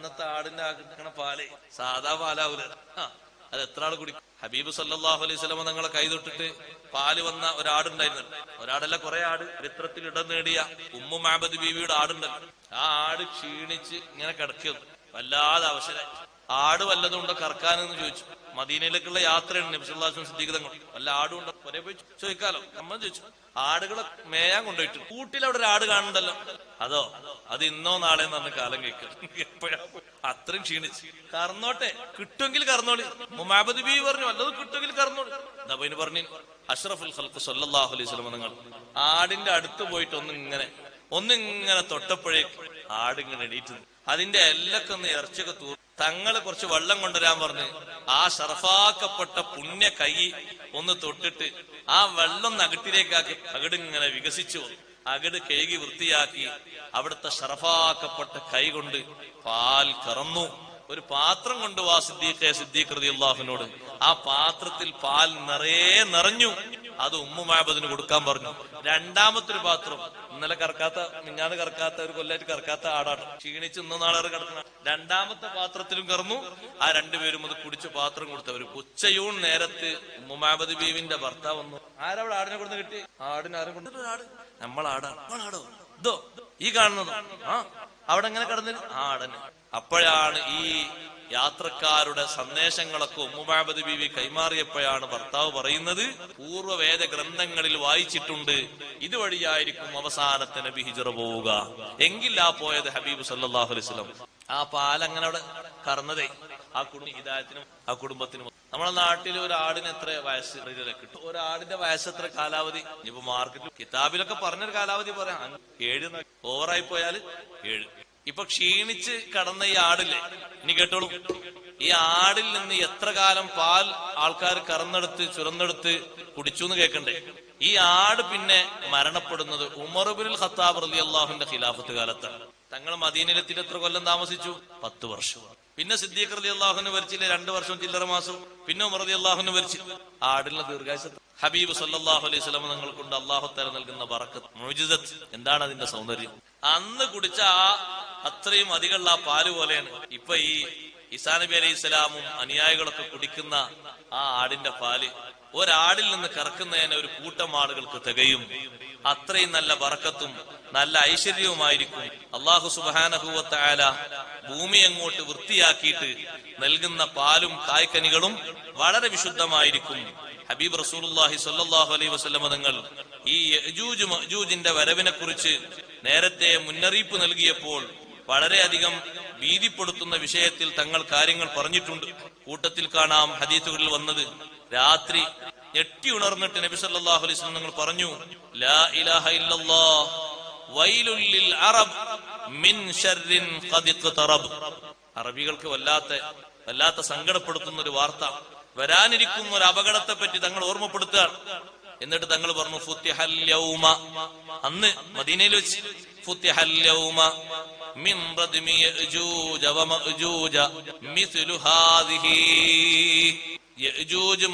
അന്നത്തെ ആടിന്റെ കിട്ടണ പാൽ സാധാ പാലാവൂല. ആ അത് എത്ര ആൾ കുടിക്കും? ഹബീബ് സല്ലാഹു അലൈഹി സ്വലമ നിങ്ങളെ കൈ തൊട്ടിട്ട് പാൽ വന്ന ഒരാടുണ്ടായിരുന്നു. ഒരാടല്ല കുറെ ആട് ചരിത്രത്തിൽ ഇടം നേടിയ ഉമ്മു മാബദ് ബീവിയുടെ ആടുണ്ടല്ലോ. ആ ആട് ക്ഷീണിച്ച് ഇങ്ങനെ കിടക്കുന്നു വല്ലാതെ അവശരായി ആട് വല്ലതും ഉണ്ടോ കറക്കാനെന്ന് ചോദിച്ചു. മദീനയിലേക്കുള്ള യാത്രയാണ് നബിസുല്ലാസും സിദ്ദീഖതങ്ങൾ വല്ല ആടും ഉണ്ടോ? ഒരേ പോയി ചോദിക്കാലോ. നമ്മൾ ചോദിച്ചു. ആടുകളെ മേയാൻ കൊണ്ടുപോയിട്ട്. കൂട്ടിൽ അവിടെ ഒരു ആട് കാണണ്ടല്ലോ അതോ അത് ഇന്നോ നാളെ എന്ന് കാലം കഴിക്കും എപ്പോഴാ? അത്രയും ക്ഷീണിച്ച്. കറന്നോട്ടെ കിട്ടുമെങ്കിൽ കറന്നോളി. മുമാബദ് ബി പറഞ്ഞു അല്ലത് കിട്ടുമെങ്കിൽ കറന്നോളി. ദബൈന് പറഞ്ഞു. അഷ്റഫുൽ ഖൽക്ക് സല്ലല്ലാഹു അലൈഹി വസല്ലം നിങ്ങൾ ആടിന്റെ അടുത്ത് പോയിട്ട് ഒന്നിങ്ങനെ ഒന്നിങ്ങനെ തൊട്ടപ്പോഴേക്ക് ആടിങ്ങനെ എണീറ്റ്. അതിന്റെ എല്ലൊക്കെ ഒന്ന് ഇറച്ചൊക്കെ തൂർ. തങ്ങൾ കുറച്ച് വെള്ളം കൊണ്ടുവരാൻ പറഞ്ഞ് ആ ഷറഫാക്കപ്പെട്ട പുണ്യ കൈ ഒന്ന് തൊട്ടിട്ട് ആ വെള്ളം നഗട്ടിലേക്കാക്കി അകിടിങ്ങനെ വികസിച്ചു വന്നു. അകട് കഴുകി വൃത്തിയാക്കി അവിടുത്തെ ഷറഫാക്കപ്പെട്ട കൈ കൊണ്ട് പാൽ കറന്നു. ഒരു പാത്രം കൊണ്ടുവാ സിദ്ദീഖെ സിദ്ദീഖ് റതി അള്ളാഹുവിനോട് ആ പാത്രത്തിൽ പാൽ നിറയെ നിറഞ്ഞു. അത് ഉമ്മുമാബദിന് കൊടുക്കാൻ പറഞ്ഞു. രണ്ടാമത്തെ ഒരു പാത്രം ഇന്നലെ കറക്കാത്ത മിഞ്ഞാന്ന് കറക്കാത്ത ഒരു കൊല്ലായിട്ട് കറക്കാത്ത ആടാണ്. ക്ഷീണിച്ച് ഇന്ന് നാളെ കിടക്കണം. രണ്ടാമത്തെ പാത്രത്തിലും കറന്നു. ആ രണ്ടുപേരും അത് കുടിച്ച് പാത്രം കൊടുത്തവര് ഉച്ചയൂൺ നേരത്ത് ഉമ്മുമാബദ് ബീവിന്റെ ഭർത്താവ് വന്നു. ആരവിടെ ആടിനെ കൊടുത്ത് കിട്ടി ആടിനെ ആരും കൊടുത്തിട്ട് ആട് നമ്മളാടോ ഇതോ ഈ കാണുന്നത്. ആ അവിടെ എങ്ങനെ കടന്നു ആടന് അപ്പോഴാണ് ഈ യാത്രക്കാരുടെ സന്ദേശങ്ങളൊക്കെ ഉമ്മുമാബദ് ബീവി കൈമാറിയപ്പോഴാണ് ഭർത്താവ് പറയുന്നത് പൂർവവേദ ഗ്രന്ഥങ്ങളിൽ വായിച്ചിട്ടുണ്ട് ഇതുവഴിയായിരിക്കും അവസാനത്തെ നബി ഹിജറ പോവുക. എങ്കിൽ ആ പോയത് ഹബീബ് സല്ലാഹു അലൈവലം ആ പാലങ്ങനെ അവിടെ കറന്നതേ. ആ കുടുംബ ഹിതായത്തിനും ആ കുടുംബത്തിനും നമ്മുടെ നാട്ടിൽ ഒരു ആടിന് എത്ര വയസ്സ് കിട്ടും? ഒരു ആടിന്റെ വയസ്സ് എത്ര കാലാവധി? ഇനിയിപ്പോ മാർക്കറ്റിൽ കിതാബിലൊക്കെ പറഞ്ഞൊരു കാലാവധി പറയാം ഏഴ് ഓവറായി പോയാൽ ഏഴ്. ഇപ്പൊ ക്ഷീണിച്ച് കടന്ന ഈ ആടില്ലേ? ഇനി കേട്ടോളൂ. ഈ ആടിൽ നിന്ന് എത്ര കാലം പാൽ ആൾക്കാർ കറന്നെടുത്ത് ചുരന്നെടുത്ത് കുടിച്ചു എന്ന് കേൾക്കണ്ടേ ഈ ആട് പിന്നെ മരണപ്പെടുന്നത് ഉമർബുൽ ഖത്താബ് റലി അള്ളാഹുന്റെ ഖിലാഫത്ത് കാലത്താണ്. തങ്ങൾ മദീനയിലെത്തിയിട്ട് എത്ര കൊല്ലം താമസിച്ചു? പത്ത് വർഷം. പിന്നെ സിദ്ദീഖ് അലി അള്ളാഹുന് വരിച്ചില്ല രണ്ടു വർഷം ചില്ലറ മാസം. പിന്നെ റലി അള്ളാഹുന് വരിച്ചു ആടിനുള്ള ദീർഘായുസ. ഹബീബ് സല്ലാഹു അലൈഹി സ്വലം നിങ്ങൾ കൊണ്ട് അള്ളാഹു തല നൽകുന്ന ബറക്കത്ത്. മുജിസത്ത് എന്താണ് അതിന്റെ സൗന്ദര്യം? അന്ന് കുടിച്ച ആ അത്രയും അധികമുള്ള ആ പാൽ പോലെയാണ്. ഇപ്പൊ ഈ ഇസാ നബി അലൈഹി സ്വലാമും അനുയായികളൊക്കെ കുടിക്കുന്ന ആ ആടിന്റെ പാൽ. ഒരാടിൽ നിന്ന് കറക്കുന്നതിന് ഒരു കൂട്ടം ആളുകൾക്ക് തികയും. അത്രയും നല്ല വറക്കത്തും നല്ല ഐശ്വര്യവുമായിരിക്കും. അള്ളാഹു സുബാനഹുവത്തായാല ഭൂമി അങ്ങോട്ട് വൃത്തിയാക്കിയിട്ട് നൽകുന്ന പാലും കായ്ക്കനികളും വളരെ വിശുദ്ധമായിരിക്കും. ഹബീബ് റസൂലുള്ളാഹി സ്വല്ലല്ലാഹു അലൈഹി വസല്ലം തങ്ങൾ ഈ യജൂജ് മഅജൂജിന്റെ വരവിനെ കുറിച്ച് നേരത്തെ മുന്നറിയിപ്പ് നൽകിയപ്പോൾ വളരെയധികം ഭീതിപ്പെടുത്തുന്ന വിഷയത്തിൽ തങ്ങൾ കാര്യങ്ങൾ പറഞ്ഞിട്ടുണ്ട്. കൂട്ടത്തിൽ കാണാം ഹദീസുകളിൽ വന്നത്. രാത്രി ഞെട്ടി ഉണർന്നിട്ട് നബി സല്ലല്ലാഹു അലൈഹി വസല്ലം നിങ്ങൾ പറഞ്ഞു ലാ ഇലാഹ ഇല്ലല്ലാഹ് വൈലുൽ ലിൽ അറബ് മിൻ ശർരിൻ ഖദിഖ് തറബ് അറബികൾക്ക് വല്ലാത്ത വല്ലാത്ത സങ്കടപ്പെടുത്തുന്ന ഒരു വാർത്ത. വരാനിരിക്കുന്ന ഒരു അപകടത്തെ പറ്റി തങ്ങൾ ഓർമ്മപ്പെടുത്തുകയാണ്. എന്നിട്ട് തങ്ങൾ പറഞ്ഞു ഫുത്തിഹൽ യൗമ. അന്ന് മദീനയിൽ വെച്ച് ഫുത്തിഹൽ യൗമ മിൻ റദ്മി യജൂജ വമഅജൂജ മിസ്ലു ഹാദിഹി.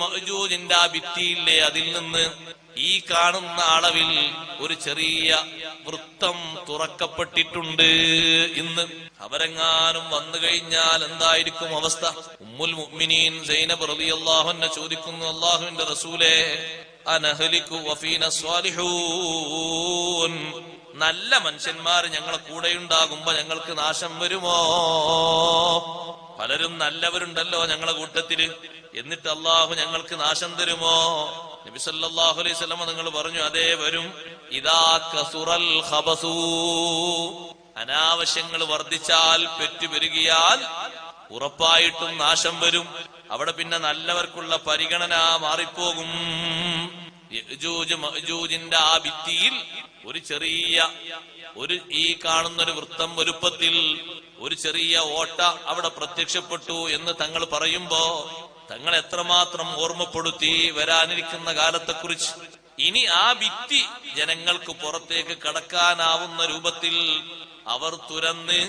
മഅജൂജിന്റെ ആ ഭിത്തിയില്ലേ? അതിൽ നിന്ന് ഈ കാണുന്ന അളവിൽ ഒരു ചെറിയ വൃത്തം തുറക്കപ്പെട്ടിട്ടുണ്ട് ഇന്ന്. അവരെങ്ങാനും വന്നു കഴിഞ്ഞാൽ എന്തായിരിക്കും അവസ്ഥ? ഉമ്മുൽ മുഅ്മിനീൻ സൈനബ് റളിയല്ലാഹു അൻഹ ചോദിക്കുന്നു അല്ലാഹുവിന്റെ റസൂലേ അനഹലിക്കു വഫീന സ്വാലിഹൂൻ. നല്ല മനുഷ്യന്മാർ ഞങ്ങളെ കൂടെയുണ്ടാകുമ്പോ ഞങ്ങൾക്ക് നാശം വരുമോ? പലരും നല്ലവരുണ്ടല്ലോ ഞങ്ങളെ കൂട്ടത്തിൽ. എന്നിട്ട് അള്ളാഹു ഞങ്ങൾക്ക് നാശം തരുമോ? നബി സല്ലല്ലാഹു അലൈഹി വസല്ലം നിങ്ങൾ പറഞ്ഞു അതേ വരും. ഇതാ കസുറൽ അനാവശ്യങ്ങൾ വർദ്ധിച്ചാൽ പെറ്റുപെരുകിയാൽ ഉറപ്പായിട്ടും നാശം വരും. അവിടെ പിന്നെ നല്ലവർക്കുള്ള പരിഗണന മാറിപ്പോകും. യജൂജ് മഅജൂജിന്റെ ആ ഭിത്തിയിൽ ഒരു ചെറിയ ഒരു ഈ കാണുന്ന ഒരു വൃത്തം വലുപ്പത്തിൽ ഒരു ചെറിയ ഓട്ട അവിടെ പ്രത്യക്ഷപ്പെട്ടു എന്ന് തങ്ങൾ പറയുമ്പോ തങ്ങൾ എത്രമാത്രം ഓർമ്മപ്പെടുത്തി വരാനിരിക്കുന്ന കാലത്തെക്കുറിച്ച്. ഇനി ആ ഭിത്തി ജനങ്ങൾക്ക് പുറത്തേക്ക് കടക്കാനാവുന്ന രൂപത്തിൽ അവർ തുരന്ന്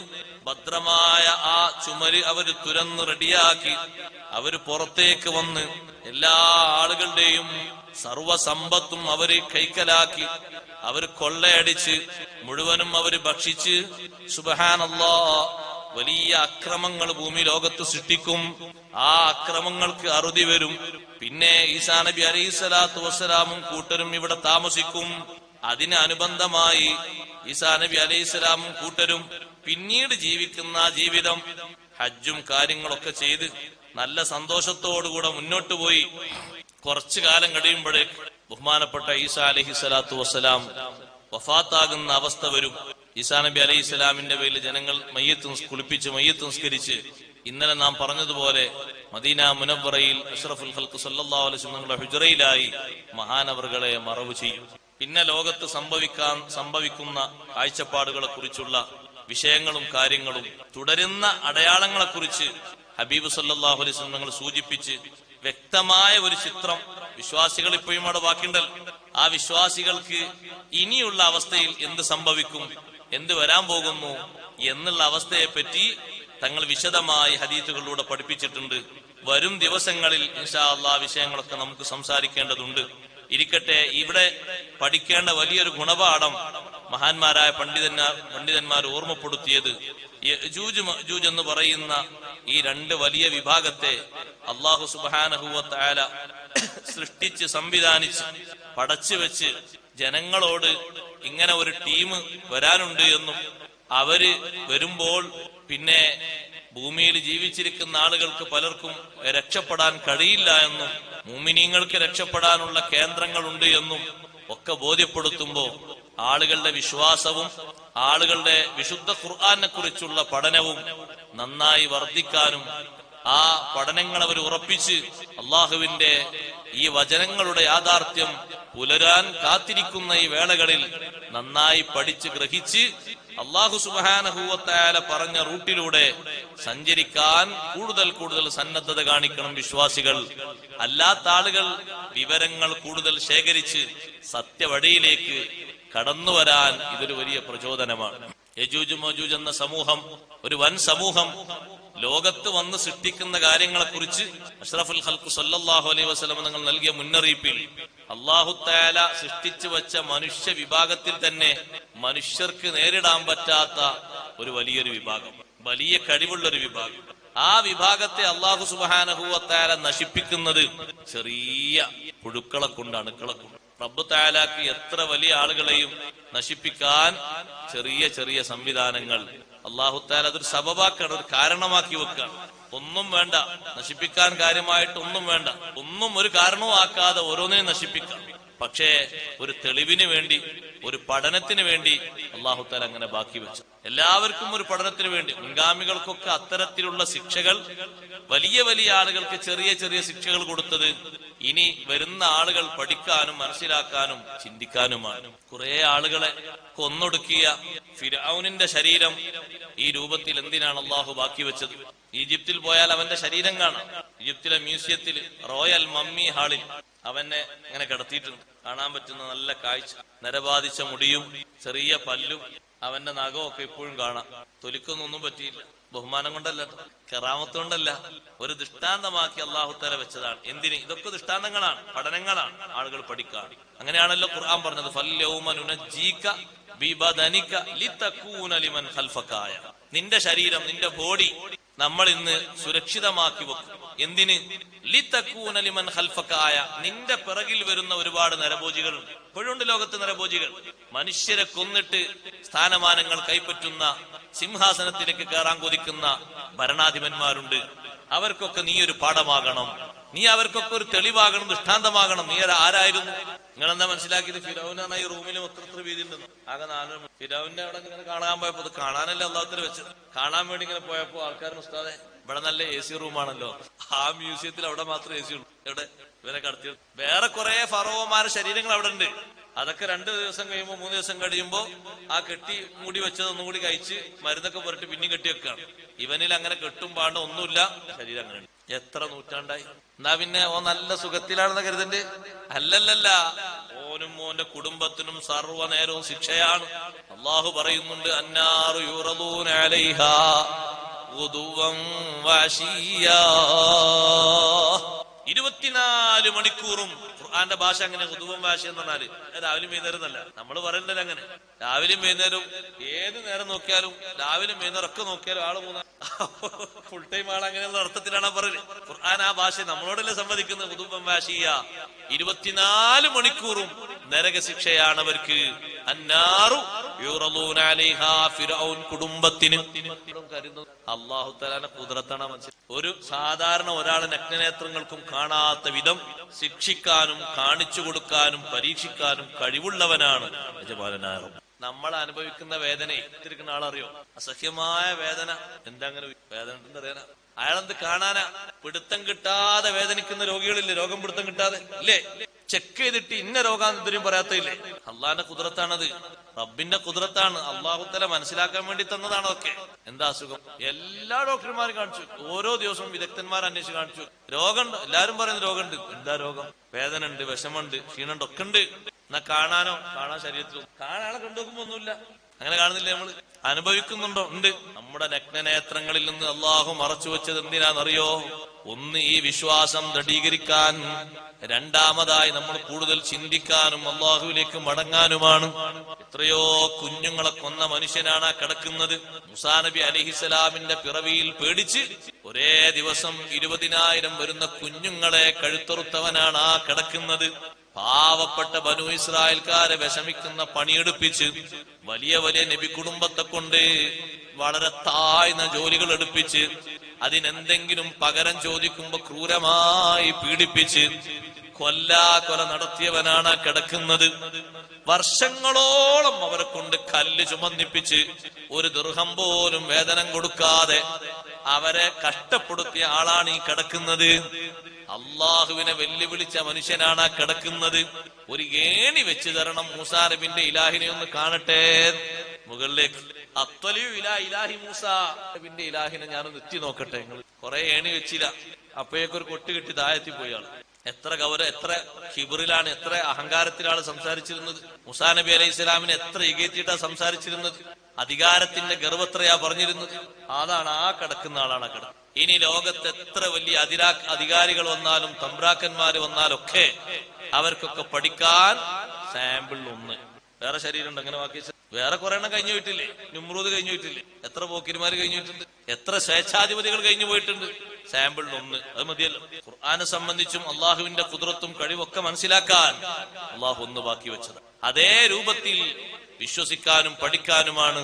ഭദ്രമായ ആ ചുമര് അവർ തുരന്ന് റെഡിയാക്കി അവർ പുറത്തേക്ക് വന്ന് എല്ലാ ആളുകളുടെയും സർവസമ്പത്തും അവർ കൈക്കലാക്കി അവർ കൊള്ളയടിച്ച് മുഴുവനും അവർ ഭക്ഷിച്ച് സുബഹാനല്ലോ വലിയ അക്രമങ്ങൾ ഭൂമി ലോകത്ത് സൃഷ്ടിക്കും. ആ അക്രമങ്ങൾക്ക് അറുതി വരും. പിന്നെ ഈസാ നബി അലൈഹി സ്വലാത്തു വസ്സലാമും കൂട്ടരും ഇവിടെ താമസിക്കും. അതിന് അനുബന്ധമായി ഈസാ നബി അലൈഹി സ്വലാമും കൂട്ടരും പിന്നീട് ജീവിക്കുന്ന ജീവിതം ഹജ്ജും കാര്യങ്ങളൊക്കെ ചെയ്ത് നല്ല സന്തോഷത്തോടുകൂടെ മുന്നോട്ട് പോയി. കുറച്ചു കാലം കഴിയുമ്പോഴേക്ക് ബഹുമാനപ്പെട്ട ഈസാ അലഹി സ്വലാത്തു വസ്സലാം വഫാത്താകുന്ന അവസ്ഥ വരും. ഈസാ നബി അലൈഹി സ്വലാമിന്റെ പേരിൽ ജനങ്ങൾ മയ്യത്ത് കുളിപ്പിച്ച് മയ്യത്ത് നിസ്കരിച്ച് ഇന്നലെ നാം പറഞ്ഞതുപോലെ മദീന മുനവറയിൽ അഷ്റഫുൽ ഹൽക്ക് സല്ലാസ്ലങ്ങളുടെ അലൈഹി ഹുജറയിലായി മഹാനവറുകളെ മറവ് ചെയ്യും. പിന്നെ ലോകത്ത് സംഭവിക്കാൻ സംഭവിക്കുന്ന കാഴ്ചപ്പാടുകളെ കുറിച്ചുള്ള വിഷയങ്ങളും കാര്യങ്ങളും തുടരുന്ന അടയാളങ്ങളെ കുറിച്ച് ഹബീബ് സല്ലല്ലാഹു അലൈഹി തങ്ങൾ സൂചിപ്പിച്ച് വ്യക്തമായ ഒരു ചിത്രം വിശ്വാസികൾ ഇപ്പോഴും അവിടെ ബാക്കിയുണ്ടല്ലോ ആ വിശ്വാസികൾക്ക് ഇനിയുള്ള അവസ്ഥയിൽ എന്ത് സംഭവിക്കും എന്ത് വരാൻ പോകുന്നു എന്നുള്ള അവസ്ഥയെ പറ്റി തങ്ങൾ വിശദമായി ഹദീത്തുകളിലൂടെ പഠിപ്പിച്ചിട്ടുണ്ട്. വരും ദിവസങ്ങളിൽ ഇൻഷാ വിഷയങ്ങളൊക്കെ നമുക്ക് സംസാരിക്കേണ്ടതുണ്ട്. ഇരിക്കട്ടെ ഇവിടെ പഠിക്കേണ്ട വലിയൊരു ഗുണപാഠം മഹാന്മാരായ പണ്ഡിതന്മാർ പണ്ഡിതന്മാർ ഓർമ്മപ്പെടുത്തിയത് യജൂജ് മഅജൂജ് എന്ന് പറയുന്ന ഈ രണ്ട് വലിയ വിഭാഗത്തെ അള്ളാഹു സുബാനഹുവത്തായ സൃഷ്ടിച്ച് സംവിധാനിച്ച് പടച്ചു വെച്ച് ജനങ്ങളോട് ഇങ്ങനെ ഒരു ടീം വരാനുണ്ട് എന്നും അവർ വരുമ്പോൾ പിന്നെ ഭൂമിയിൽ ജീവിച്ചിരിക്കുന്ന ആളുകൾക്ക് പലർക്കും രക്ഷപ്പെടാൻ കഴിയില്ല എന്നും മൂമിനീങ്ങൾക്ക് രക്ഷപ്പെടാനുള്ള കേന്ദ്രങ്ങൾ ഉണ്ട് എന്നും ഒക്കെ ബോധ്യപ്പെടുത്തുമ്പോൾ ആളുകളുടെ വിശ്വാസവും ആളുകളുടെ വിശുദ്ധ ഖുർആാനെ കുറിച്ചുള്ള പഠനവും നന്നായി വർദ്ധിക്കാനും ആ പഠനങ്ങൾ അവർ ഉറപ്പിച്ച് അള്ളാഹുവിന്റെ ഈ വചനങ്ങളുടെ യാഥാർത്ഥ്യം പുലരാൻ കാത്തിരിക്കുന്ന ഈ വേളകളിൽ നന്നായി പഠിച്ച് ഗ്രഹിച്ച് അള്ളാഹു സുബാനഹൂവത്തായാല പറഞ്ഞ റൂട്ടിലൂടെ സഞ്ചരിക്കാൻ കൂടുതൽ കൂടുതൽ സന്നദ്ധത കാണിക്കണം വിശ്വാസികൾ. അല്ലാത്ത ആളുകൾ വിവരങ്ങൾ കൂടുതൽ ശേഖരിച്ച് സത്യവഴിയിലേക്ക് കടന്നു വരാൻ ഇതൊരു വലിയ പ്രചോദനമാണ്. യജൂജ് മജൂജ് എന്ന സമൂഹം ഒരു വൻ സമൂഹം ലോകത്ത് വന്ന് സൃഷ്ടിക്കുന്ന കാര്യങ്ങളെ കുറിച്ച് അഷ്റഫുൽ ഖൽഖു സല്ലാഹു അലൈഹി വസല്ലം നിങ്ങൾ നൽകിയ മുന്നറിയിപ്പിൽ അള്ളാഹു താല സൃഷ്ടിച്ചു വെച്ച മനുഷ്യ വിഭാഗത്തിൽ തന്നെ മനുഷ്യർക്ക് നേരിടാൻ പറ്റാത്ത ഒരു വലിയൊരു വിഭാഗം വലിയ കഴിവുള്ള ഒരു വിഭാഗം. ആ വിഭാഗത്തെ അള്ളാഹു സുബാനഹുവത്താല നശിപ്പിക്കുന്നത് ചെറിയ പുഴുക്കളെ കൊണ്ട് അണുക്കളെ കൊണ്ട് റബ്ബ് താലാക്ക് എത്ര വലിയ ആളുകളെയും നശിപ്പിക്കാൻ ചെറിയ ചെറിയ സംവിധാനങ്ങൾ. അള്ളാഹു താല അതൊരു സബബാക്കാണ് ഒരു കാരണമാക്കി വെക്കുകയാണ് ഒന്നും വേണ്ട നശിപ്പിക്കാൻ കാര്യമായിട്ട് ഒന്നും വേണ്ട. ഒന്നും ഒരു കാരണവും ആക്കാതെ ഓരോന്നിനെയും നശിപ്പിക്കാം. പക്ഷേ ഒരു തെളിവിന് വേണ്ടി ഒരു പഠനത്തിന് വേണ്ടി അള്ളാഹു താല അങ്ങനെ ബാക്കി വെച്ചു. എല്ലാവർക്കും ഒരു പഠനത്തിന് വേണ്ടി. മുൻഗാമികൾക്കൊക്കെ അത്തരത്തിലുള്ള ശിക്ഷകൾ വലിയ വലിയ ആളുകൾക്ക് ചെറിയ ചെറിയ ശിക്ഷകൾ കൊടുത്തത് ഇനി വരുന്ന ആളുകൾ പഠിക്കാനും മനസ്സിലാക്കാനും ചിന്തിക്കാനുമാണ്. കുറെ ആളുകളെ കൊന്നൊടുക്കിയ ഫിരൌനിന്റെ ശരീരം ഈ രൂപത്തിൽ എന്തിനാണ് അള്ളാഹു ബാക്കി വെച്ചത്? ഈജിപ്തിൽ പോയാൽ അവന്റെ ശരീരം കാണാം. ഈജിപ്തിലെ മ്യൂസിയത്തിൽ റോയൽ മമ്മി ഹാളിൽ അവനെ ഇങ്ങനെ കിടത്തിയിട്ടുണ്ട്. കാണാൻ പറ്റുന്ന നല്ല കാഴ്ച. നരബാധിച്ച മുടിയും ചെറിയ പല്ലും അവന്റെ നഖമൊക്കെ ഇപ്പോഴും കാണാം. തൊലിക്കൊന്നും പറ്റിയില്ല. ബഹുമാനം കൊണ്ടല്ല കെറാമത്ത് കൊണ്ടല്ല. ഒരു ദൃഷ്ടാന്തമാക്കി അള്ളാഹുത്തല വെച്ചതാണ്. എന്തിന്? ഇതൊക്കെ ദൃഷ്ടാന്തങ്ങളാണ് പഠനങ്ങളാണ് ആളുകൾ പഠിക്കാൻ. അങ്ങനെയാണല്ലോ ഖുർആൻ പറഞ്ഞത്. ഫല്യൗമ നുനജ്ജീക ബിബദനിക ലിതകൂന ലിമൻ നിന്റെ ശരീരം നിന്റെ ബോഡി നമ്മൾ ഇന്ന് സുരക്ഷിതമാക്കി വെക്കും. എന്തിന്? ലിതകൂന ലിമൻ നിന്റെ പിറകിൽ വരുന്ന ഒരുപാട് നരഭോജികളുണ്ട്. ഇപ്പോഴുണ്ട് ലോകത്ത് നരഭോജികൾ. മനുഷ്യരെ കൊന്നിട്ട് സ്ഥാനമാനങ്ങൾ കൈപ്പറ്റുന്ന സിംഹാസനത്തിലേക്ക് കയറാൻ കൊതിക്കുന്ന ഭരണാധിപന്മാരുണ്ട്. അവർക്കൊക്കെ നീ ഒരു പാഠമാകണം. നീ അവർക്കൊക്കെ ഒരു തെളിവാകണം ദൃഷ്ടാന്തമാകണം. നീ ആരായിരുന്നു? നിങ്ങൾ എന്താ മനസ്സിലാക്കിയത്? ഫിറൌനാണ് ഈ റൂമിൽ മൊത്തത്തിൽ വീതി ഉണ്ടെന്ന് ആകെ നാല് ഫിറൌന്റെ അവിടെ ഇങ്ങനെ കാണാൻ പോയപ്പോ അത് കാണാനല്ല അള്ളാഹത്തിൽ വെച്ചത്. കാണാൻ വേണ്ടി ഇങ്ങനെ പോയപ്പോ ആൾക്കാർ ഉസ്താദെ ഇവിടെ നല്ല എ സി റൂമാണല്ലോ. ആ മ്യൂസിയത്തിൽ അവിടെ മാത്രം എ സി ഉള്ളൂ. എവിടെ? ഇവരെ കടത്തി വേറെ കുറെ ഫറോമാരുടെ ശരീരങ്ങൾ അവിടെ ഉണ്ട്. അതൊക്കെ രണ്ട് ദിവസം കഴിയുമ്പോൾ മൂന്ന് ദിവസം കഴിയുമ്പോൾ ആ കെട്ടി മൂടി വെച്ചതൊന്നും കൂടി കഴിച്ച് മരുന്നൊക്കെ പുരട്ടി പിന്നെയും കെട്ടി വെക്കുകയാണ്. ഇവനിൽ അങ്ങനെ കെട്ടും പാണ്ട് ഒന്നുമില്ല. ശരീരം അങ്ങനെ എത്ര നൂറ്റാണ്ടായി. എന്നാ പിന്നെ ഓ നല്ല സുഖത്തിലാണെന്ന് കരുതണ്ട്. അല്ലല്ലല്ല. ഓനും ഓന്റെ കുടുംബത്തിനും സർവ നേരവും ശിക്ഷയാണ്. അള്ളാഹു പറയുന്നുണ്ട് അന്നാറുഹ ഇരുപത്തിനാല് മണിക്കൂറും ഖുർആന്റെ ഭാഷ അങ്ങനെ ഉദുവം ഭാഷ എന്ന് പറഞ്ഞാൽ രാവിലെയും വൈകുന്നേരം എന്നല്ല നമ്മൾ പറയണ്ടല്ലോ അങ്ങനെ. രാവിലെയും വൈകുന്നേരവും ഏത് നേരം നോക്കിയാലും രാവിലെയും വൈകുന്നേരം ഒക്കെ നോക്കിയാലും ആൾ മൂന്ന ഫുൾ ടൈം ആൾ അങ്ങനെ അർത്ഥത്തിലാണ് പറയൽ. ഖുർആൻ ആ ഭാഷ നമ്മളോടല്ലേ സംവദിക്കുന്നത് ഉദുവം ഭാഷയ. ഇരുപത്തിനാല് മണിക്കൂറും നരകശിക്ഷയാണ് അവർക്ക്. അന്നാറു കുടുംബത്തിന്. അള്ളാഹു തലാന കുതിരത്താണ് മനസ്സിൽ ഒരു സാധാരണ ഒരാൾ നഗ്നനേത്രങ്ങൾക്കും കാണാത്ത വിധം ശിക്ഷിക്കാനും കാണിച്ചു കൊടുക്കാനും പരീക്ഷിക്കാനും കഴിവുള്ളവനാണ് യജമാനായ റബ്ബ്. നമ്മൾ അനുഭവിക്കുന്ന വേദന ഇത്തിരിക്കുന്ന ആളറിയോ? അസഹ്യമായ വേദന. എന്താ അങ്ങനെ വേദന അറിയാനാ? അയാളെന്ത് കാണാനാ? പിടുത്തം കിട്ടാതെ വേദനിക്കുന്ന രോഗികളില്ലേ? രോഗം പിടുത്തം കിട്ടാതെ? ഇല്ലേ? ചെക്ക് ചെയ്തിട്ട് ഇന്ന രോഗാന്തരം പറയാത്തില്ലേ അള്ളാന്റെ കുതിരത്താണത്. റബ്ബിന്റെ കുതിരത്താണ്. അള്ളാഹുത്തല മനസ്സിലാക്കാൻ വേണ്ടി തന്നതാണ് ഒക്കെ എന്താ അസുഖം? എല്ലാ ഡോക്ടർമാരും കാണിച്ചു. ഓരോ ദിവസവും വിദഗ്ധന്മാർ അന്വേഷിച്ച് കാണിച്ചു. രോഗമുണ്ട് എല്ലാരും പറയുന്ന രോഗമുണ്ട് എന്താ രോഗം? വേദന ഉണ്ട് വിഷമുണ്ട് ക്ഷീണുണ്ട് ഒക്കെ ഉണ്ട്. എന്നാ കാണാനോ? കാണാൻ ശരീരത്തിൽ കാണാളെ കണ്ടുനോക്കുമ്പോ ഒന്നുമില്ല. അങ്ങനെ കാണുന്നില്ലേ നമ്മൾ അനുഭവിക്കുന്നുണ്ടോ? ഉണ്ട്. നമ്മുടെ നഗ്നനേത്രങ്ങളിൽ നിന്ന് അള്ളാഹു മറച്ചു വെച്ചത് എന്തിനാണെന്നറിയോ? ഒന്ന് ഈ വിശ്വാസം ദൃഢീകരിക്കാൻ രണ്ടാമതായി നമ്മൾ കൂടുതൽ ചിന്തിക്കാനും അള്ളാഹുവിലേക്ക് മടങ്ങാനുമാണ്. എത്രയോ കുഞ്ഞുങ്ങളെ കൊന്ന മനുഷ്യനാണ് കിടക്കുന്നത്. മുസാ നബി അലിഹിസലാമിന്റെ പിറവിയിൽ പേടിച്ച് ഒരേ ദിവസം ഇരുപതിനായിരം വരുന്ന കുഞ്ഞുങ്ങളെ കഴുത്തറുത്തവനാണ് ആ കിടക്കുന്നത്. പാവപ്പെട്ട ബനു ഇസ്രായേൽക്കാരെ വിഷമിക്കുന്ന പണിയെടുപ്പിച്ച് വലിയ വലിയ നബി കുടുംബത്തെ കൊണ്ട് വളരെ താഴ്ന്ന ജോലികൾ എടുപ്പിച്ച് അതിനെന്തെങ്കിലും പകരം ചോദിക്കുമ്പോ ക്രൂരമായി പീഡിപ്പിച്ച് കൊല്ലാ കൊല നടത്തിയവനാണ് കിടക്കുന്നത്. വർഷങ്ങളോളം അവരെ കൊണ്ട് കല്ല് ചുമന്നിപ്പിച്ച് ഒരു ദുർഹം പോലും വേതനം കൊടുക്കാതെ അവരെ കഷ്ടപ്പെടുത്തിയ ആളാണ് ഈ കിടക്കുന്നത്. അള്ളാഹുവിനെ വെല്ലുവിളിച്ച മനുഷ്യനാണ് ആ കിടക്കുന്നത്. ഒരു ഏണി വെച്ച് തരണം മൂസാനബിന്റെ ഇലാഹിനെ ഒന്ന് കാണട്ടെ. മുകളിലേക്ക്. അത്വലിയു ഇലാ ഇലാഹി മൂസ നബിന്റെ ഇലാഹിനെ ഞാൻ എത്തി നോക്കട്ടെ. നിങ്ങൾ കുറെ ഏണി വെച്ചില്ല. അപ്പോഴേക്കൊരു കൊട്ട് കിട്ടി താഴെത്തി പോയാണ്. എത്ര ഗൗരവ എത്ര ഹിബറിലാണ് എത്ര അഹങ്കാരത്തിലാണ് സംസാരിച്ചിരുന്നത്. മുസാ നബി അലൈഹി ഇസ്ലാമിനെ എത്ര ഇകയറ്റിയിട്ടാ സംസാരിച്ചിരുന്നത്. അധികാരത്തിന്റെ ഗർവത്രയാ പറഞ്ഞിരുന്നത്. അതാണ് ആ കിടക്കുന്ന ആളാണ് ആ കിടക്കുന്നത്. ഇനി ലോകത്ത് എത്ര വലിയ അതിരാ അധികാരികൾ വന്നാലും തമ്പ്രാക്കന്മാര് വന്നാലൊക്കെ അവർക്കൊക്കെ പഠിക്കാൻ സാമ്പിൾ ഒന്ന്. വേറെ ശരീരം ഉണ്ട് അങ്ങനെ ബാക്കി വേറെ കുറെ എണ്ണം കഴിഞ്ഞു പോയിട്ടില്ലേ? നുമ്രൂത് കഴിഞ്ഞു പോയിട്ടില്ലേ? എത്ര പോക്കിരിമാര് കഴിഞ്ഞു പോയിട്ടുണ്ട്? എത്ര സ്വേച്ഛാധിപതികൾ കഴിഞ്ഞു പോയിട്ടുണ്ട്? സാമ്പിൾ ഒന്ന്. അത് മതിയല്ലോ. ഖുർആാനെ സംബന്ധിച്ചും അള്ളാഹുവിന്റെ കുതിരത്തും കഴിവൊക്കെ മനസ്സിലാക്കാൻ അള്ളാഹു ഒന്ന് ബാക്കി വെച്ചത് അതേ രൂപത്തിൽ വിശ്വസിക്കാനും പഠിക്കാനുമാണ്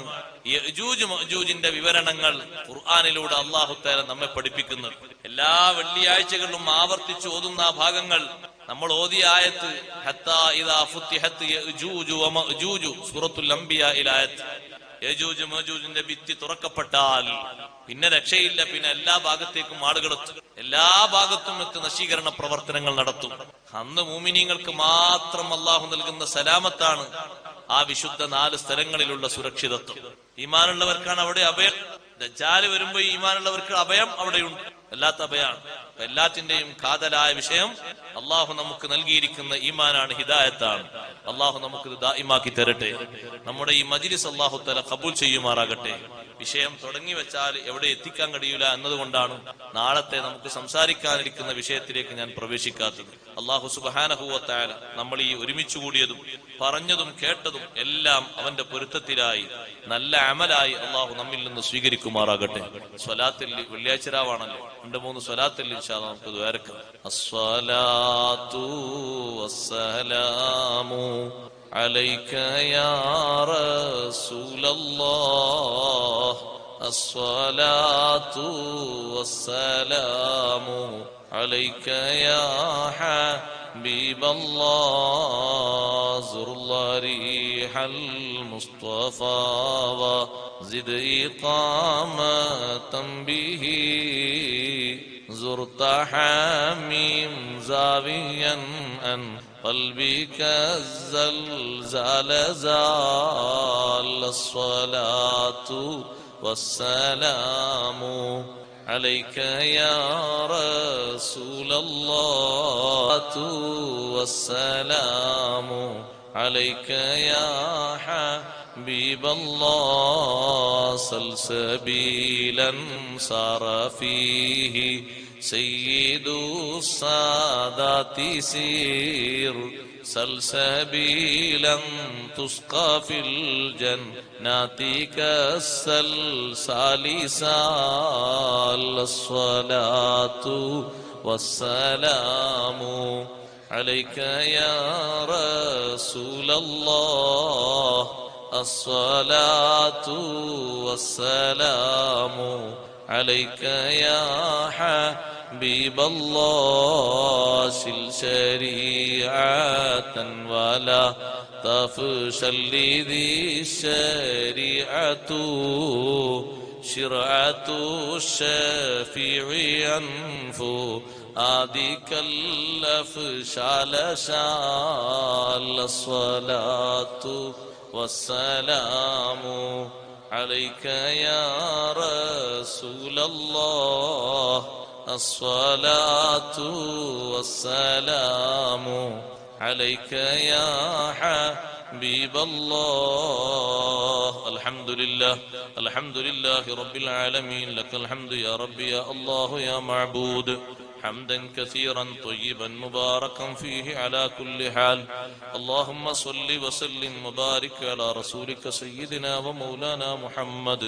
യജൂജ് മഅജൂജിന്റെ വിവരണങ്ങൾ ഖുർആാനിലൂടെ അള്ളാഹു തആല നമ്മെ പഠിപ്പിക്കുന്നത്. എല്ലാ വെള്ളിയാഴ്ചകളിലും ആവർത്തിച്ച് ഓതുന്ന ഭാഗങ്ങൾ നമ്മൾ ഓതിയ ആയത്ത് സൂറത്തുൽ യജൂജ് മജൂജിന്റെ ഭിത്തി തുറക്കപ്പെട്ടാൽ പിന്നെ രക്ഷയില്ല പിന്നെ എല്ലാ ഭാഗത്തേക്കും ആളുകൾ എല്ലാ ഭാഗത്തും എത്തി നശീകരണ പ്രവർത്തനങ്ങൾ നടത്തും. അന്ന് മൂമിനീങ്ങൾക്ക് മാത്രം അള്ളാഹു നൽകുന്ന സലാമത്താണ് ആ വിശുദ്ധ നാല് സ്ഥലങ്ങളിലുള്ള സുരക്ഷിതത്വം. ഈമാനുള്ളവർക്കാണ് അവിടെ അഭയം. ദജാൽ വരുമ്പോ ഈമാനുള്ളവർക്ക് അഭയം അവിടെയുണ്ട്. അല്ലാത്ത അഭയാണ് എല്ലാത്തിന്റെയും കാതലായ വിഷയം അള്ളാഹു നമുക്ക് നൽകിയിരിക്കുന്ന ഈമാനാണ് ഹിദായത്താണ്. അള്ളാഹു നമുക്ക് ഇത് ദായിമാക്കി തരട്ടെ. നമ്മുടെ ഈ മജിലിസ് അള്ളാഹു തല കബൂൽ ചെയ്യുമാറാകട്ടെ. വിഷയം തുടങ്ങി വെച്ചാൽ എവിടെ എത്തിക്കാൻ കഴിയില്ല എന്നതുകൊണ്ടാണ് നാളത്തെ നമുക്ക് സംസാരിക്കാനിരിക്കുന്ന വിഷയത്തിലേക്ക് ഞാൻ പ്രവേശിക്കാത്തത്. അള്ളാഹു സുബാനഹുവത്തായ നമ്മൾ ഈ ഒരുമിച്ചു കൂടിയതും പറഞ്ഞതും കേട്ടതും എല്ലാം അവന്റെ പൊരുത്തത്തിലായി നല്ല അമലായി അള്ളാഹു നമ്മിൽ നിന്ന് സ്വീകരിക്കുമാറാകട്ടെ. സ്വലാത്തിൽ വെള്ളിയാഴ്ച രാവാണല്ലോ. രണ്ട് മൂന്ന് സ്വലാത്തിൽ ഇൻഷാ നമുക്ക് അസ്വലാത്തു വസ്സലാമു عليك يا رسول الله الصلاة والسلام عليك يا حبيب الله زر الله ريح المصطفى وزد إقامة به زرت حميم زاويا أن قلبك الزلزال زال الصلاة والسلام عليك يا رسول الله والسلام عليك يا حبيب الله سلسبيلا سار فيه سيد السادات سير سلسبيلا تسقى في الجنات كالسلسال سال الصلاة والسلام عليك يا رسول الله الصلاة والسلام عليك يا حبيب الله سل شريعة ولا تفشل ذي الشريعة. شرعة الشفيع ينفو آديك الأفشال شال الصلاة والسلام. عليك يا رسول الله الصلاة والسلام عليك يا حبيب الله. الحمد لله الحمد لله رب العالمين لك الحمد يا رب يا الله يا معبود. حمدا كثيرا طيبا مباركا فيه على كل حال اللهم صل وسلم وبارك على رسولك سيدنا ومولانا محمد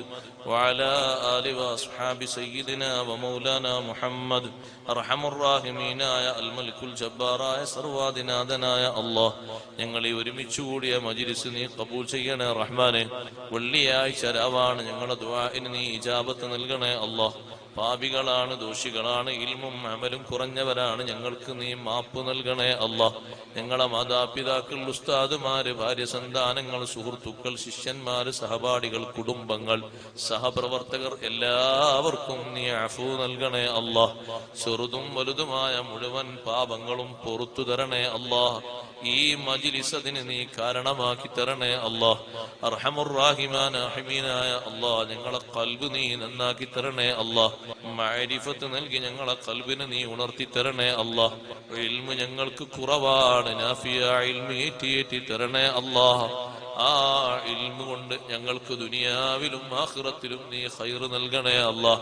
وعلى آل وأصحاب سيدنا ومولانا محمد أرحم الراحمين يا الملك الجبار يا സർവാദിനാഥനായ അള്ളാഹ് ഞങ്ങളെ ഒരുമിച്ച് കൂടിയ മജിലിസ് നീ കബൂൽ ചെയ്യണേ റഹ്മാനെ വെള്ളിയാഴ്ച രാവാണ് ഞങ്ങളുടെ ദുആഇന് നീ ഇജാബത്ത് നൽകണേ അള്ളാഹ് പാപികളാണ് ദോഷികളാണ് ഇൽമും അമലും കുറഞ്ഞവരാണ്. ഞങ്ങൾക്ക് നീ മാപ്പ് നൽകണേ അല്ല. ഞങ്ങളെ മാതാപിതാക്കൾ ഉസ്താദുമാര് ഭാര്യ സന്താനങ്ങൾ സുഹൃത്തുക്കൾ ശിഷ്യന്മാര് സഹപാഠികൾ കുടുംബങ്ങൾ സഹപ്രവർത്തകർ എല്ലാവർക്കും നീ അഫു നൽകണേ അല്ല. ചെറുതും വലുതുമായ മുഴുവൻ പാപങ്ങളും പൊറത്തു തരണേ അല്ലാ. ഈ മജിലിസ് അതിന് നീ കാരണമാക്കി തരണേ അല്ലാ. അർഹമുറാഹിമാനാഹിമീനായ അല്ലാ. ഞങ്ങളെ കൽബ് നീ നന്നാക്കി തരണേ അല്ലാ. നൽകി ഞങ്ങളെ കൽബിനെ നീ ഉണർത്തി തരണേ അല്ലാ ഇൽമു ഞങ്ങൾക്ക് കുറവാണ്. നാഫിയ തരണേ അല്ലാ ആ ഇൽമു കൊണ്ട് ഞങ്ങൾക്ക് ദുനിയാവിലും ആഹ്റത്തിലും നീ ഹൈർ നൽകണേ അല്ലാ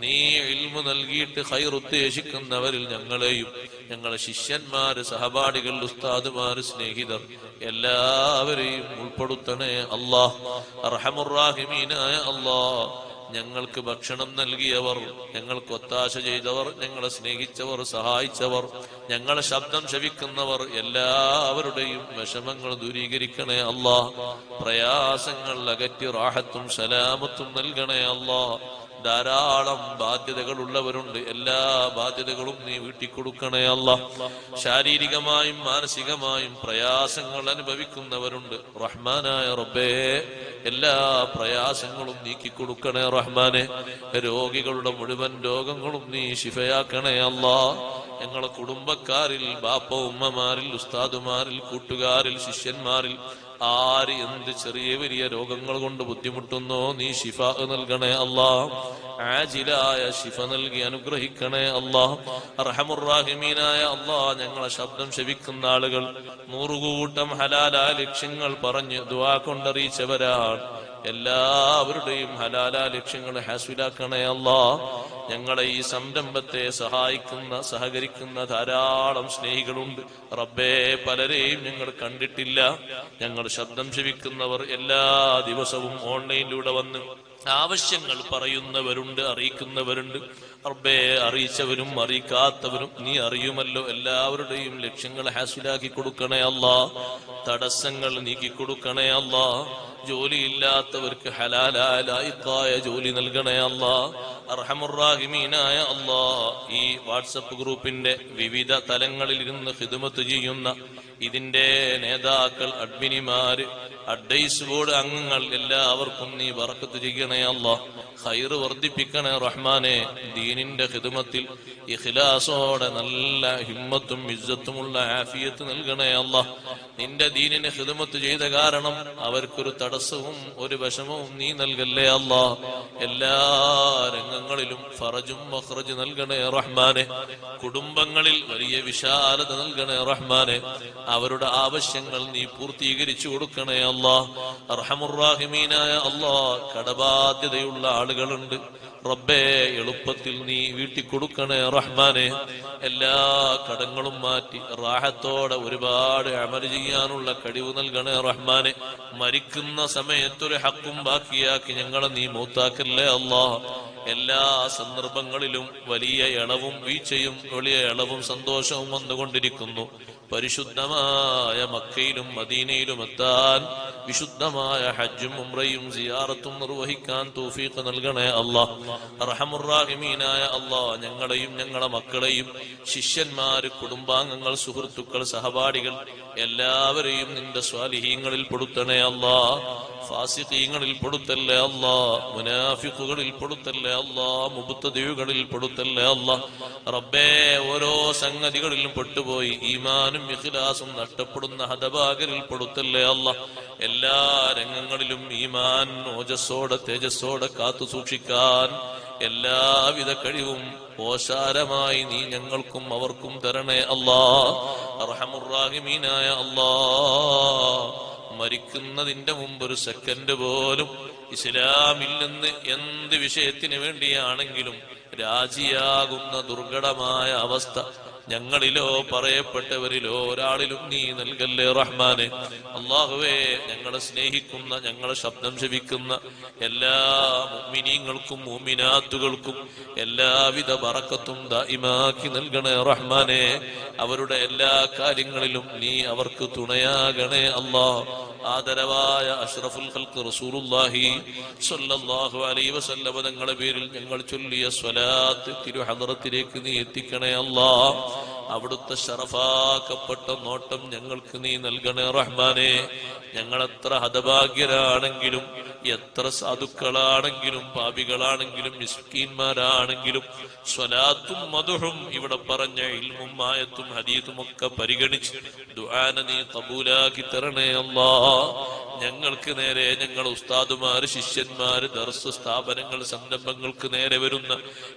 നീ ഇൽമു നൽകിയിട്ട് ഹൈർ ഉദ്ദേശിക്കുന്നവരിൽ ഞങ്ങളെയും ഞങ്ങളെ ശിഷ്യന്മാര് സഹപാഠികൾ ഉസ്താദുമാര് സ്നേഹിതർ എല്ലാവരെയും ഉൾപ്പെടുത്തണേ അല്ലാ അർഹമുറാഹിമീനായ അല്ലാ ഞങ്ങൾക്ക് ഭക്ഷണം നൽകിയവർ ഞങ്ങൾക്ക് ഒത്താശ ചെയ്തവർ ഞങ്ങളെ സ്നേഹിച്ചവർ സഹായിച്ചവർ ഞങ്ങളെ ശബ്ദം ശവിക്കുന്നവർ എല്ലാവരുടെയും വിഷമങ്ങൾ ദൂരീകരിക്കണേ അല്ലാ പ്രയാസങ്ങൾ അകറ്റി റാഹത്തും സലാമത്തും നൽകണേ അല്ലാ ധാരാളം ബാധ്യതകൾ ഉള്ളവരുണ്ട് എല്ലാ ബാധ്യതകളും നീ വീട്ടിക്കൊടുക്കണേ അല്ല ശാരീരികമായും മാനസികമായും പ്രയാസങ്ങൾ അനുഭവിക്കുന്നവരുണ്ട്. റഹ്മാനായ റബ്ബേ എല്ലാ പ്രയാസങ്ങളും നീക്കി കൊടുക്കണേ റഹ്മാനെ. രോഗികളുടെ മുഴുവൻ രോഗങ്ങളും നീ ശിഫയാക്കണേ അല്ലാ ഞങ്ങളെ കുടുംബക്കാരിൽ ബാപ്പ ഉമ്മമാരിൽ ഉസ്താദുമാരിൽ കൂട്ടുകാരിൽ ശിഷ്യന്മാരിൽ ആര് എന്ത് ചെറിയ വലിയ രോഗങ്ങൾ കൊണ്ട് ബുദ്ധിമുട്ടുന്നോ നീ ശിഫ നൽകണേ അല്ലാ. ആജിലായ ശിഫ നൽകി അനുഗ്രഹിക്കണേ അല്ലാ. റഹമുറാഹിമീനായ അല്ലാ ഞങ്ങളെ ശബ്ദം ശവിക്കുന്ന ആളുകൾ. നൂറുകൂട്ടം ഹലാലായ ലക്ഷ്യങ്ങൾ പറഞ്ഞ് ദുവാ കൊണ്ടറിയിച്ചവരാണ്. എല്ലാവരുടെയും ഹലാല ലക്ഷ്യങ്ങൾ ഹാസ്വിലാക്കണേ അല്ലാ. ഞങ്ങളെ ഈ സംരംഭത്തെ സഹായിക്കുന്ന സഹകരിക്കുന്ന ധാരാളം സ്നേഹികളുണ്ട്. റബ്ബേ പലരെയും ഞങ്ങൾ കണ്ടിട്ടില്ല. ഞങ്ങൾ ശബ്ദം ശവിക്കുന്നവർ എല്ലാ ദിവസവും ഓൺലൈനിലൂടെ വന്ന് ആവശ്യങ്ങൾ പറയുന്നവരുണ്ട് അറിയിക്കുന്നവരുണ്ട്. റബ്ബേ അറിയിച്ചവരും അറിയിക്കാത്തവരും നീ അറിയുമല്ലോ. എല്ലാവരുടെയും ലക്ഷ്യങ്ങൾ ഹാസിലാക്കി കൊടുക്കണേ അല്ല. തടസ്സങ്ങൾ നീക്കി കൊടുക്കണേ അല്ല. ജോലിയില്ലാത്തവർക്ക് ഹലാലായ ജോലി നൽകണേ അല്ല. അർഹമുറാഹിമീനായ അല്ലാ. ഈ വാട്സപ്പ് ഗ്രൂപ്പിന്റെ വിവിധ തലങ്ങളിൽ ഇരുന്ന് ഹിദുമത്ത് ചെയ്യുന്ന ഇതിന്റെ നേതാക്കൾ അഡ്മിനിമാര് അഡ്വൈസ് ബോർഡ് അംഗങ്ങൾ എല്ലാവർക്കും നീ വറക്കത്ത് ചെയ്യണേ അല്ല. ഹൈറ് വർദ്ധിപ്പിക്കണേ റഹ്മാനെ. ദീനിന്റെ ഹിദമത്തിൽ ഇഖ്ലാസോടെ നല്ല ഹിമ്മത്തും ഇജ്ജത്തുമുള്ള ആഫിയത്ത് നൽകണേ അല്ല. നിന്റെ ദീനിന് ഹിദമത്ത് ചെയ്ത കാരണം അവർക്കൊരു തടസ്സവും ഒരു വിഷമവും നീ നൽകല്ലേ അല്ല. എല്ലാ രംഗങ്ങളിലും ഫറജും മഹ്റജ് നൽകണേ റഹ്മാനെ. കുടുംബങ്ങളിൽ വലിയ വിശാലത നൽകണേ റഹ്മാനെ. അവരുടെ ആവശ്യങ്ങൾ നീ പൂർത്തീകരിച്ചു കൊടുക്കണേ അല്ലാ അർഹമുറാഹിമീനായ അല്ലാ കടബാധ്യതയുള്ള ആളുകളുണ്ട്. റബ്ബേ എളുപ്പത്തിൽ നീ വീട്ടിൽ കൊടുക്കണേ റഹ്മാനെ. എല്ലാ കടങ്ങളും മാറ്റി റാഹത്തോടെ ഒരുപാട് അമൽ ചെയ്യാനുള്ള കഴിവ് നൽകണേ റഹ്മാനെ. മരിക്കുന്ന സമയത്തൊരു ഹക്കും ബാക്കിയാക്കി ഞങ്ങളെ നീ മൂത്താക്കല്ലേ അല്ലാ എല്ലാ സന്ദർഭങ്ങളിലും വലിയ ഇളവും വീഴ്ചയും വലിയ ഇളവും സന്തോഷവും വന്നുകൊണ്ടിരിക്കുന്നു. പരിശുദ്ധമായ മക്കയിലും മദീനയിലും എത്താൻ വിശുദ്ധമായ ഹജ്ജും ഉംറയും സിയാറത്തും നിർവഹിക്കാൻ തൂഫീഖ് നൽകണേ അള്ളാഹ്. റഹമുറാഹിമീനായ അള്ളാഹ് ഞങ്ങളെയും ഞങ്ങളെ മക്കളെയും ശിഷ്യന്മാര് കുടുംബാംഗങ്ങൾ സുഹൃത്തുക്കൾ സഹപാഠികൾ എല്ലാവരെയും നിന്റെ സ്വാലിഹീങ്ങളിൽ പെടുത്തണേ അല്ലാ ഫാസിഖീങ്ങളിൽ പെടുത്തല്ലേ അല്ല മുനാഫിക്കുകളിൽ പെടുത്തല്ലേ അല്ല മുബത്തദിവുകളിൽ പെടുത്തല്ലേ അല്ല. റബ്ബേ ഓരോ സംഗതികളിലും പെട്ടുപോയി. ഈമാനും ഇഖ്ലാസും നഷ്ടപ്പെടുന്ന ഹതഭാഗരിൽ പെടുത്തല്ലേ അല്ല. എല്ലാ രംഗങ്ങളിലും ഈമാൻ ഓജസ്സോടെ തേജസ്സോടെ കാത്തു സൂക്ഷിക്കാൻ എല്ലാവിധ കഴിവും ഓശാരമായി നീ ഞങ്ങൾക്കും അവർക്കും തരണേ അല്ലാ. അർഹമുറാഹിമീനായ അല്ലാ. മരിക്കുന്നതിന്റെ മുമ്പ് ഒരു സെക്കൻഡ് പോലും ഇസ്ലാമിൽ നിന്ന് എന്ത് വിഷയത്തിന് വേണ്ടിയാണെങ്കിലും രാജിയാകുന്ന ദുർഘടമായ അവസ്ഥ ഞങ്ങളിലോ പറയപ്പെട്ടവരിലോ ഒരാളിലും നീ നൽകല്ലേ റഹ്മാന്. അള്ളാഹുവേ ഞങ്ങളെ സ്നേഹിക്കുന്ന ഞങ്ങളെ ശബ്ദം ശവിക്കുന്ന എല്ലാ മുമിനീങ്ങൾക്കും മുമിനാത്തുകൾക്കും എല്ലാവിധ പറക്കത്തും ദായിമാക്കി നൽകണേ റഹ്മാനെ. അവരുടെ എല്ലാ കാര്യങ്ങളിലും നീ അവർക്ക് തുണയാകണേ അള്ളാ ആദരവായ അഷ്റഫുൽ ഖൽഖ് റസൂലുള്ളാഹി സ്വല്ലല്ലാഹു അലൈഹി വസല്ലമ തങ്ങളുടെ പേരിൽ ഞങ്ങൾ ചൊല്ലിയ സ്വലാത്ത് തിരുഹദറത്തിലേക്ക് നീ എത്തിക്കണേ അല്ലാ. അവിടുത്തെ ഷറഫാക്കപ്പെട്ട നോട്ടം ഞങ്ങൾക്ക് നീ നൽകണേ റഹ്മാനെ. ഞങ്ങൾ എത്ര ഹതഭാഗ്യരാണെങ്കിലും എത്ര സാധുക്കളാണെങ്കിലും പാപികളാണെങ്കിലും മിസ്കീന്മാരാണെങ്കിലും സ്വലാത്തും മധുഹും ഇവിടെ പറഞ്ഞ ഇൽമും മായത്തും ഹദീതും ഒക്കെ പരിഗണിച്ച് ദുആന നീ കബൂലാക്കി തരണേ അല്ലാ. ഞങ്ങൾക്ക് നേരെ ഞങ്ങൾ ഉസ്താദുമാര് ശിഷ്യന്മാര് ദർസ് സ്ഥാപനങ്ങൾ സംരംഭങ്ങൾക്ക് നേരെ വരുന്ന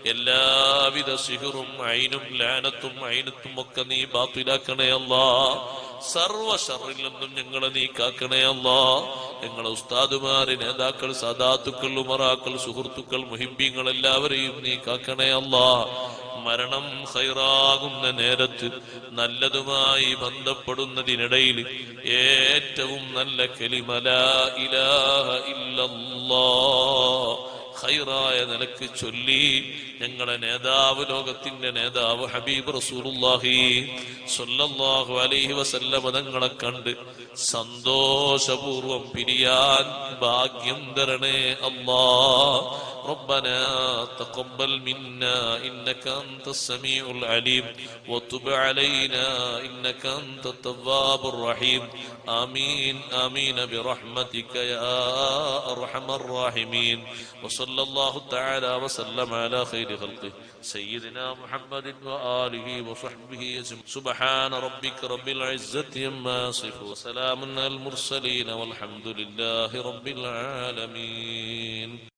എല്ലാവിധ സിഹുറും ഐനും ലാനത്തും ഐനത്തും ഒക്കെ നീ ബാത്തിലാക്കണേ അല്ലാ. സർവ ഷറിൽ നിന്നും ഞങ്ങളെ നീക്കാക്കണേ കാക്കണേ അല്ലാ. ഞങ്ങളെ ഉസ്താദുമാര് നേതാക്കൾ സദാത്തുക്കൾ ഉമറാക്കൾ സുഹൃത്തുക്കൾ മുഹിബ്യങ്ങൾ എല്ലാവരെയും നീക്കാക്കണേ കാക്കണേ അല്ലാ. മരണം ഹൈറാകുന്ന നേരത്ത് നല്ലതുമായി ബന്ധപ്പെടുന്നതിനിടയിൽ ഏറ്റവും നല്ല കെലിമല ഇലാഹ ഇല്ലല്ലാ. ഖൈറായ നിലയ്ക്ക് ചൊല്ലി ഞങ്ങളെ നേതാവ് ലോകത്തിന്റെ നേതാവ് ഹബീബ് റസൂലുള്ളാഹി സൊല്ലാഹു അലൈഹി വസല്ല തങ്ങളെ കണ്ട് സന്തോഷപൂർവം പിരിയാൻ ഭാഗ്യം തരണേ അല്ലാ ربنا تقبل منا إنك أنت السميع العليم وتب علينا إنك أنت التواب الرحيم. آمين آمين برحمتك يا أرحم الراحمين. وصلى الله تعالى وسلم على خير خلقه. سيدنا محمد وآله وصحبه. سبحان ربك رب العزة عما يصفون. وسلام على المرسلين والحمد لله رب العالمين.